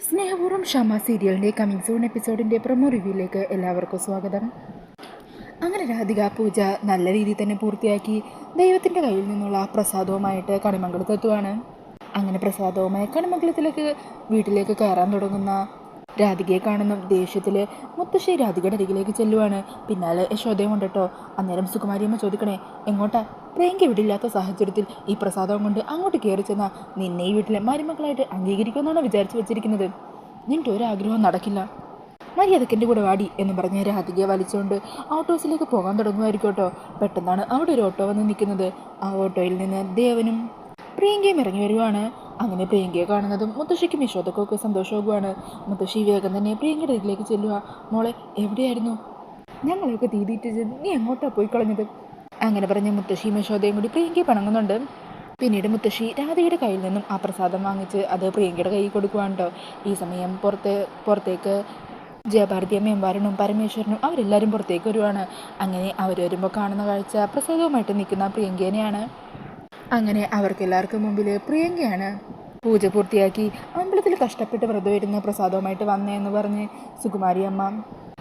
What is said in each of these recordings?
സ്നേഹപൂർവം ഷമ സീരിയലിന്റെ coming soon എപ്പിസോഡിന്റെ പ്രൊമോ റിവ്യൂയിലേക്ക് എല്ലാവർക്കും സ്വാഗതം. അങ്ങനെ രാധിക പൂജ നല്ല രീതിയിൽ തന്നെ പൂർത്തിയാക്കി ദൈവത്തിന്റെ കയ്യിൽ നിന്നുള്ള പ്രസാദവുമായിട്ട് കണിമംഗലത്തെത്തുവാണ് അങ്ങനെ പ്രസാദവുമായി കണിമംഗലത്തിലേക്ക് വീട്ടിലേക്ക് കയറാൻ തുടങ്ങുന്ന രാധികയെ കാണുന്നു ദേഷ്യത്തിൽ മുത്തശ്ശി രാധികയുടെ അരികിലേക്ക് ചെല്ലുവാണ്. പിന്നാലെ യശോദയം ഉണ്ട് കേട്ടോ അന്നേരം സുകുമാരിയമ്മ ചോദിക്കണേ എങ്ങോട്ടാ? പ്രിയങ്ക ഇവിടില്ലാത്ത സാഹചര്യത്തിൽ ഈ പ്രസാദം കൊണ്ട് അങ്ങോട്ട് കയറി ചെന്നാൽ നിന്നെ ഈ വീട്ടിലെ മരുമക്കളായിട്ട് അംഗീകരിക്കുമെന്നാണ് വിചാരിച്ചു വെച്ചിരിക്കുന്നത്. നിന്റെ ഒരാഗ്രഹവും നടക്കില്ല. മര്യാദയ്ക്ക് എന്റെ കൂടെ വാടി എന്ന് പറഞ്ഞ് രാധികയെ വലിച്ചുകൊണ്ട് ഓട്ടോസിലേക്ക് പോകാൻ തുടങ്ങുമായിരിക്കും കേട്ടോ പെട്ടെന്നാണ് അവിടെ ഒരു ഓട്ടോ വന്ന് നിൽക്കുന്നത്. ആ ഓട്ടോയിൽ നിന്ന് ദേവനും പ്രിയങ്കയും ഇറങ്ങി വരുവാണ്. അങ്ങനെ പ്രിയങ്കയെ കാണുന്നതും മുത്തശ്ശിക്കും യശോദക്കൊക്കെ സന്തോഷമാകുവാണ്. മുത്തശ്ശി വേഗം തന്നെ പ്രിയങ്കയുടെ വീട്ടിലേക്ക് ചെല്ലുക. മോളെ എവിടെയായിരുന്നു? ഞങ്ങളെയൊക്കെ തീതിയിട്ട് നീ എങ്ങോട്ടാണ് പോയി കളഞ്ഞത്? അങ്ങനെ പറഞ്ഞ് മുത്തശ്ശിയും യശോദയും കൂടി പ്രിയങ്കയെ പണങ്ങുന്നുണ്ട്. പിന്നീട് മുത്തശ്ശി രാധയുടെ കയ്യിൽ നിന്നും ആ പ്രസാദം വാങ്ങിച്ച് അത് പ്രിയങ്കയുടെ കയ്യിൽ കൊടുക്കുവാണ്ടോ ഈ സമയം പുറത്ത് പുറത്തേക്ക് ജയഭാരതി അമ്മയമ്പാരനും പരമേശ്വരനും അവരെല്ലാവരും പുറത്തേക്ക് വരുവാണ്. അങ്ങനെ അവർ വരുമ്പോൾ കാണുന്ന കാഴ്ച പ്രസാദവുമായിട്ട് നിൽക്കുന്ന പ്രിയങ്കേനെയാണ്. അങ്ങനെ അവർക്കെല്ലാവർക്കും മുമ്പിൽ പ്രിയങ്കയാണ്. പൂജ പൂർത്തിയാക്കി അമ്പലത്തിൽ കഷ്ടപ്പെട്ട് വ്രതം വരുന്ന പ്രസാദവുമായിട്ട് വന്നേന്ന് പറഞ്ഞ് സുകുമാരി അമ്മ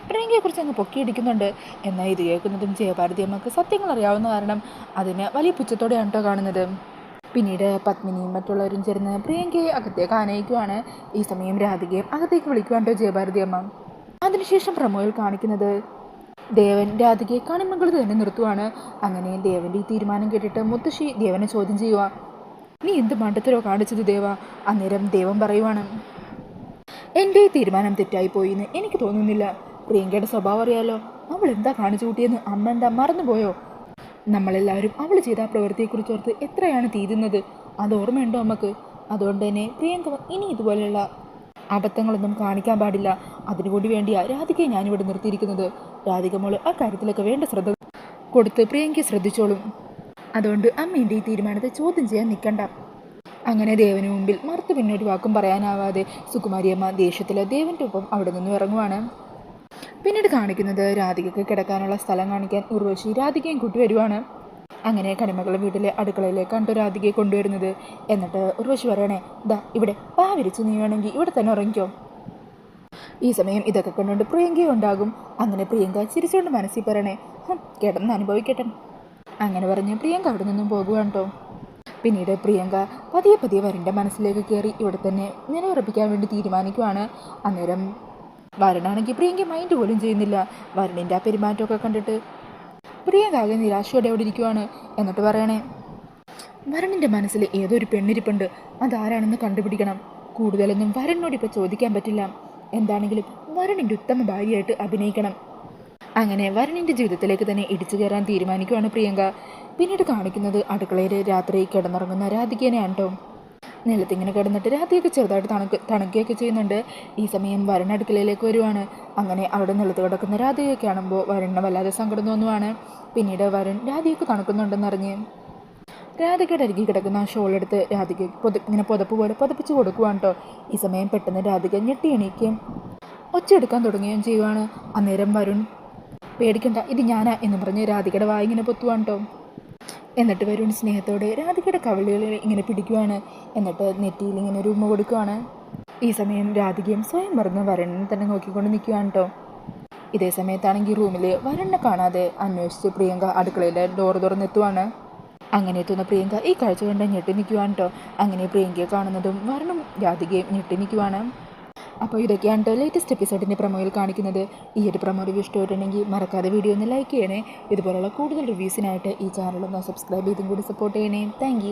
പ്രിയങ്കയെക്കുറിച്ച് അങ്ങ് പൊക്കിയിടിക്കുന്നുണ്ട്. എന്നാൽ ഇത് കേൾക്കുന്നതും ജയഭാരതി അമ്മയ്ക്ക് സത്യങ്ങൾ അറിയാവുന്ന കാരണം അതിന് വലിയ പുച്ഛത്തോടെയാണ് കേട്ടോ കാണുന്നത്. പിന്നീട് പത്മിനിയും മറ്റുള്ളവരും ചേർന്ന് പ്രിയങ്കയെ അകത്തേക്ക് ആനയിക്കുവാണ്. ഈ സമയം രാധികയും അകത്തേക്ക് വിളിക്കുവാണ്ടോ ജയഭാരതി അമ്മ. അതിനുശേഷം പ്രമോയിൽ കാണിക്കുന്നത് ദേവൻ രാധികയെ കണിമംഗളത്ത് തന്നെ നിർത്തുവാണ്. അങ്ങനെ ദേവന്റെ ഈ തീരുമാനം കേട്ടിട്ട് മുത്തശ്ശി ദേവനെ ചോദ്യം ചെയ്യുക നീ എന്ത് മണ്ടത്തരോ കാണിച്ചത് ദേവ? അന്നേരം ദേവൻ പറയുവാണ്. എന്റെ ഈ തീരുമാനം തെറ്റായി പോയിന്ന് എനിക്ക് തോന്നുന്നില്ല. പ്രിയങ്കയുടെ സ്വഭാവം അറിയാലോ. അവൾ എന്താ കാണിച്ചു കൂട്ടിയെന്ന് അമ്മ എന്താ മറന്നുപോയോ? നമ്മളെല്ലാവരും അവൾ ചെയ്ത ആ പ്രവൃത്തിയെക്കുറിച്ച് ഓർത്ത് എത്രയാണ് തീരുന്നത്? അത് ഓർമ്മയുണ്ടോ നമുക്ക് അതുകൊണ്ട് തന്നെ പ്രിയങ്ക ഇനി ഇതുപോലെയുള്ള അബദ്ധങ്ങളൊന്നും കാണിക്കാൻ പാടില്ല. അതിനുകൂടി വേണ്ടിയാ രാധികയെ ഞാനിവിടെ നിർത്തിയിരിക്കുന്നത്. രാധിക മോൾ ആ കാര്യത്തിലൊക്കെ വേണ്ട ശ്രദ്ധ കൊടുത്ത് പ്രിയങ്കി ശ്രദ്ധിച്ചോളും. അതുകൊണ്ട് അമ്മേന്റെ ഈ തീരുമാനത്തെ ചോദ്യം ചെയ്യാൻ നിൽക്കണ്ട അങ്ങനെ ദേവന് മുമ്പിൽ മറുത്ത് പിന്നൊരു വാക്കും പറയാനാവാതെ സുകുമാരിയമ്മ ദേഷ്യത്തിൽ ദേവന്റെ ഒപ്പം അവിടെ നിന്ന് ഇറങ്ങുവാണ്. പിന്നീട് കാണിക്കുന്നത് രാധികയ്ക്ക് കിടക്കാനുള്ള സ്ഥലം കാണിക്കാൻ ഉർവശി രാധികയും കൂട്ടി വരുവാണ്. അങ്ങനെ കണിമകളുടെ വീട്ടിലെ അടുക്കളയിലേക്ക് കണ്ടു രാധികയെ കൊണ്ടുവരുന്നത്. എന്നിട്ട് ഉർവശി പറയണേ ദാ ഇവിടെ പാ വിരിച്ച് നീ വേണമെങ്കിൽ ഇവിടെ തന്നെ ഉറങ്ങിക്കോ. ഈ സമയം ഇതൊക്കെ കണ്ടുകൊണ്ട് പ്രിയങ്കയും ഉണ്ടാകും. അങ്ങനെ പ്രിയങ്ക ചിരിച്ചുകൊണ്ട് മനസ്സിൽ പറയണേ "ഹും, കിടന്ന് അനുഭവിക്കട്ടെ. അങ്ങനെ പറഞ്ഞ് പ്രിയങ്ക അവിടെ നിന്നും പോകുവാണ് പിന്നീട് പ്രിയങ്ക പതിയെ പതിയെ വരന്റെ മനസ്സിലേക്ക് കയറി ഇവിടെ തന്നെ നിലയുറപ്പിക്കാൻ വേണ്ടി തീരുമാനിക്കുവാണ്. അന്നേരം വരനാണെങ്കിൽ പ്രിയങ്ക മൈൻഡ് പോലും ചെയ്യുന്നില്ല. വരണിന്റെ ആ പെരുമാറ്റമൊക്കെ കണ്ടിട്ട് പ്രിയങ്ക ആകെ നിരാശയോടെ അവിടെ ഇരിക്കുവാണ്. എന്നിട്ട് പറയണേ വരണിന്റെ മനസ്സിൽ ഏതൊരു പെണ്ണിരിപ്പുണ്ട്? അതാരാണെന്ന് കണ്ടുപിടിക്കണം. കൂടുതലൊന്നും വരനോട് ഇപ്പോൾ ചോദിക്കാൻ പറ്റില്ല. എന്താണെങ്കിലും വരുണിന്റെ ഉത്തമ ഭാര്യയായിട്ട് അഭിനയിക്കണം. അങ്ങനെ വരുണിന്റെ ജീവിതത്തിലേക്ക് തന്നെ ഇടിച്ചു കയറാൻ തീരുമാനിക്കുവാണ് പ്രിയങ്ക. പിന്നീട് കാണിക്കുന്നത് അടുക്കളയിൽ രാത്രി കിടന്നുറങ്ങുന്ന രാധികേനെയാണ് കേട്ടോ നിലത്തിങ്ങനെ കിടന്നിട്ട് രാത്രിയൊക്കെ ചെറുതായിട്ട് തണുക്ക് തണുക്കുകയൊക്കെ ചെയ്യുന്നുണ്ട്. ഈ സമയം വരൻ അടുക്കളയിലേക്ക് വരുവാണ്. അങ്ങനെ അവിടെ നിലത്ത് കിടക്കുന്ന രാധികയൊക്കെ ആണുമ്പോൾ വരണിനെ വല്ലാതെ സങ്കടം തോന്നുവാണ്. പിന്നീട് വരൻ രാധികയൊക്കെ തണുക്കുന്നുണ്ടെന്നറിഞ്ഞ്. രാധികയുടെ അരികിൽ കിടക്കുന്ന ആ ഷോൾ എടുത്ത് രാധിക പൊതു ഇങ്ങനെ പുതപ്പ് പോലെ പുതപ്പിച്ച് കൊടുക്കുവാണ് കേട്ടോ ഈ സമയം പെട്ടെന്ന് രാധിക ഞെട്ടി എണീക്കുകയും ഒച്ചയെടുക്കാൻ തുടങ്ങുകയും ചെയ്യുവാണ്. അന്നേരം വരുൺ പേടിക്കണ്ട ഇത് ഞാനാ എന്ന് പറഞ്ഞ് രാധികയുടെ വായ ഇങ്ങനെ പൊത്തുവാണ് കേട്ടോ എന്നിട്ട് വരുൺ സ്നേഹത്തോടെ രാധികയുടെ കവിളികളിൽ ഇങ്ങനെ പിടിക്കുവാണ്. എന്നിട്ട് നെറ്റിയിൽ ഇങ്ങനെ ഒരു ഉമ്മ കൊടുക്കുവാണ്. ഈ സമയം രാധികയും സ്വയം മറന്ന് വരണിനെ തന്നെ നോക്കിക്കൊണ്ട് നിൽക്കുകയാണ് കേട്ടോ ഇതേ സമയത്താണെങ്കിൽ റൂമിൽ വരണ്ണെ കാണാതെ അന്വേഷിച്ച് പ്രിയങ്ക അടുക്കളയിലെ ഡോർ തുറന്നെത്തുവാണ്. അങ്ങനെ എത്തുന്ന പ്രിയങ്ക ഈ കാഴ്ച കണ്ട് ഞെട്ടി നിൽക്കുവാണ് കേട്ടോ അങ്ങനെ പ്രിയങ്കയെ കാണുന്നതും വരണം രാധികയും ഞെട്ടി നിൽക്കുവാണ് അപ്പോൾ ഇതൊക്കെയാണ് കേട്ടോ ലേറ്റസ്റ്റ് എപ്പിസോഡിന്റെ പ്രൊമോയിൽ കാണിക്കുന്നത്. ഈ ഒരു പ്രൊമോ റിവ്യൂ ഇഷ്ടമായിട്ടുണ്ടെങ്കിൽ മറക്കാതെ വീഡിയോ ഒന്ന് ലൈക്ക് ചെയ്യണേ. ഇതുപോലുള്ള കൂടുതൽ റിവ്യൂസിനായിട്ട് ഈ ചാനൽ ഒന്ന് സബ്സ്ക്രൈബ് ചെയ്തും കൂടി സപ്പോർട്ട് ചെയ്യണേ. താങ്ക്